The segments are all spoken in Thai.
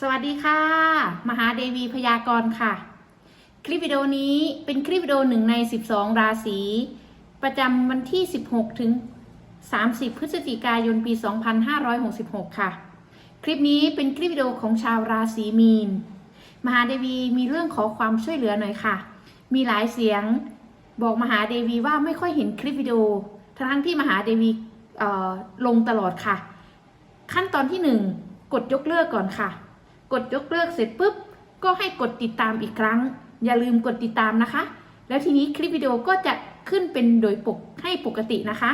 สวัสดีค่ะ มหาเดวีพยากรณ์ค่ะ คลิปวิดีโอนี้เป็นคลิปวิดีโอหนึ่งใน 12 ราศี ประจำวันที่ 16 ถึง 30 พฤศจิกายนปี 2566 ค่ะ คลิปนี้เป็นคลิปวิดีโอของชาวราศีมีน มหาเดวีมีเรื่องขอความช่วยเหลือหน่อยค่ะ มีหลายเสียงบอกมหาเดวีว่าไม่ค่อยเห็นคลิปวิดีโอ ทั้งที่มหาเดวีลงตลอดค่ะ ขั้นตอนที่หนึ่งกดยกเลิกก่อนค่ะ กดยกเลิกเสร็จปุ๊บ ก็ให้กดติดตามอีกครั้ง อย่าลืมกดติดตามนะคะ แล้วทีนี้คลิปวิดีโอก็จะขึ้นเป็นโดยปกให้ปกตินะคะ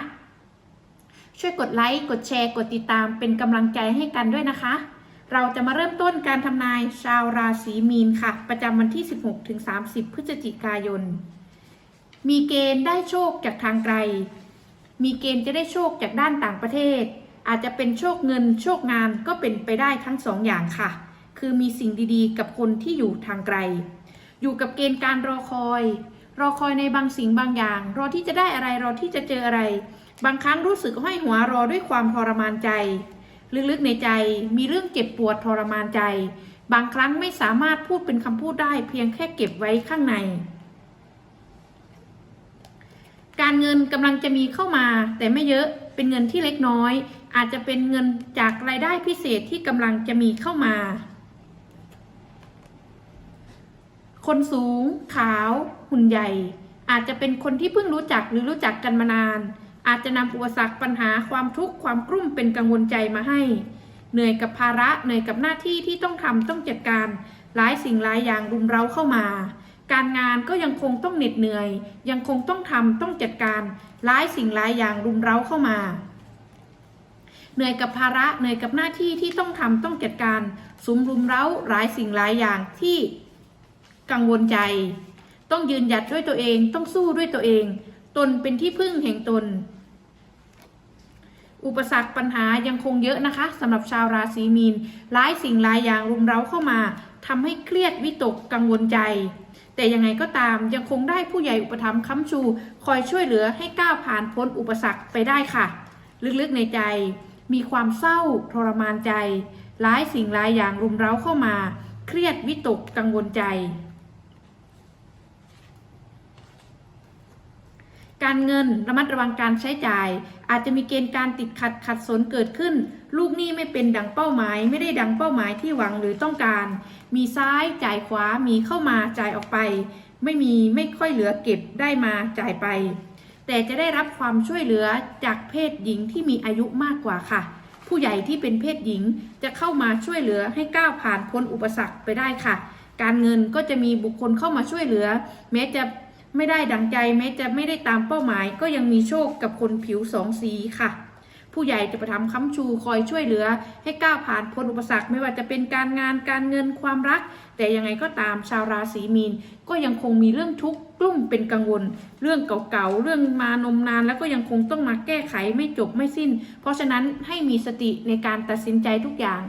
ช่วยกดไลค์ กดแชร์ กดติดตามเป็นกำลังใจให้กันด้วยนะคะ เราจะมาเริ่มต้นการทำนายชาวราศีมีนค่ะ ประจำวันที่ 16ถึง30 พฤศจิกายน มีเกณฑ์ได้โชคจากทางไกล มีเกณฑ์จะได้โชคจากด้านต่างประเทศ อาจจะเป็นโชคเงินโชคงานก็เป็นไปได้ทั้งสองอย่างค่ะ คือมีสิ่งดีๆ กับคนที่อยู่ทางไกล อยู่กับเกณฑ์การรอคอย รอคอยในบางสิ่งบางอย่าง รอที่จะได้อะไร รอที่จะเจออะไร บางครั้งรู้สึกห้อยหัวรอด้วยความทรมานใจ ลึกๆในใจ มีเรื่องเจ็บปวดทรมานใจ บางครั้งไม่สามารถพูดเป็นคำพูดได้ เพียงแค่เก็บไว้ข้างใน การเงินกำลังจะมีเข้ามา แต่ไม่เยอะ เป็นเงินที่เล็กน้อย อาจจะเป็นเงินจากรายได้พิเศษที่กำลังจะมีเข้ามา คนสูง ขาว หุ่นใหญ่ อาจจะเป็นคนที่เพิ่งรู้จักหรือรู้จักกันมานาน อาจจะนำอุปสรรคปัญหาความทุกข์ความกลุ้มเป็นกังวลใจมาให้ เหนื่อยกับภาระเหนื่อยกับหน้าที่ที่ต้องทำต้องจัดการหลายสิ่งหลายอย่างรุมเร้าเข้ามา การงานก็ยังคงต้องเหน็ดเหนื่อย ยังคงต้องทำต้องจัดการหลายสิ่งหลายอย่างรุมเร้าเข้ามาเหนื่อยกับภาระเหนื่อยกับหน้าที่ที่ต้องทำต้องจัดการสุมรุมเร้าหลายสิ่งหลายอย่างที่ กังวลใจ ต้องยืนหยัดด้วยตัวเองต้องสู้ด้วยตัวเอง ตนเป็นที่พึ่งแห่งตน อุปสรรคปัญหายังคงเยอะนะคะสำหรับชาวราศีมีนหลายสิ่งหลายอย่างรุมเร้าเข้ามาทำให้เครียดวิตกกังวลใจ แต่ยังไงก็ตามยังคงได้ผู้ใหญ่อุปถัมภ์ค้ำชู คอยช่วยเหลือให้ก้าวผ่านพ้นอุปสรรคไปได้ค่ะ ลึกๆในใจ มีความเศร้าทรมานใจหลายสิ่งหลายอย่างรุมเร้าเข้ามา เครียดวิตกกังวลใจ การเงินระมัดระวังการใช้จ่าย อาจจะมีเกณฑ์การติดขัดขัดสนเกิดขึ้น ลูกหนี้ไม่เป็นดังเป้าหมาย ไม่ได้ดังเป้าหมายที่หวังหรือต้องการ มีซ้ายจ่ายขวามีเข้ามาจ่ายออกไป ไม่มีไม่ค่อยเหลือเก็บได้มาจ่ายไป แต่จะได้รับความช่วยเหลือจากเพศหญิงที่มีอายุมากกว่าค่ะ ผู้ใหญ่ที่เป็นเพศหญิงจะเข้ามาช่วยเหลือให้ก้าวผ่านพ้นอุปสรรคไปได้ค่ะ การเงินก็จะมีบุคคลเข้ามาช่วยเหลือ แม้จะ ไม่ได้ดังใจแม้จะไม่ได้ตามเป้าหมาย ก็ยังมีโชคกับคนผิวสองสีค่ะ ผู้ใหญ่จะประทำค้ำชูคอยช่วยเหลือ ให้ก้าวผ่านพ้นอุปสรรคไม่ว่าจะเป็นการงานการเงินความรัก แต่ยังไงก็ตามชาวราศีมีน ก็ยังคงมีเรื่องทุกข์กลุ่มเป็นกังวล เรื่องเก่าๆเรื่องมานมนาน แล้วก็ยังคงต้องมาแก้ไขไม่จบไม่สิ้น เพราะฉะนั้นให้มีสติในการตัดสินใจทุกอย่าง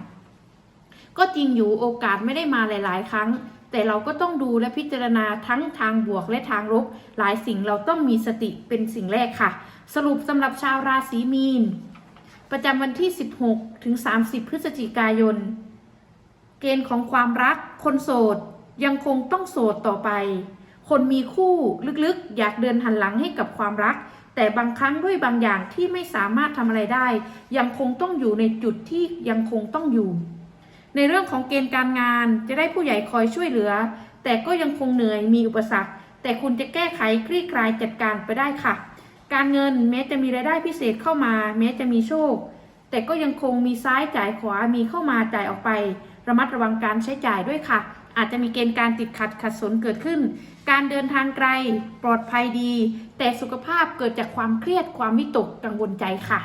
ก็จริงอยู่โอกาสไม่ได้มาหลาย ๆ ครั้ง แต่เราก็ต้องดูและพิจารณาทั้งทางบวกและทางลบหลายสิ่งเราต้องมีสติเป็นสิ่งแรกค่ะ สรุปสำหรับชาวราศีมีน ประจำวันที่ 16 ถึง 30 พฤศจิกายน เกณฑ์ของความรัก คนโสดยังคงต้องโสดต่อไป คนมีคู่ลึกๆ อยากเดินหันหลังให้กับความรัก แต่บางครั้งด้วยบางอย่างที่ไม่สามารถทำอะไรได้ ยังคงต้องอยู่ในจุดที่ยังคงต้องอยู่ ในเรื่องของเกณฑ์การงานจะได้ผู้ใหญ่คอยช่วยเหลือ แต่ก็ยังคงเหนื่อยมีอุปสรรค แต่คุณจะแก้ไขคลี่คลายจัดการไปได้ค่ะ การเงินแม้จะมีรายได้พิเศษเข้ามา แม้จะมีโชค แต่ก็ยังคงมีซ้ายจ่ายขวามีเข้ามาจ่ายออกไป ระมัดระวังการใช้จ่ายด้วยค่ะ อาจจะมีเกณฑ์การติดขัดขัดสนเกิดขึ้น การเดินทางไกล ปลอดภัยดี แต่สุขภาพเกิดจากความเครียดความวิตกกังวลใจค่ะ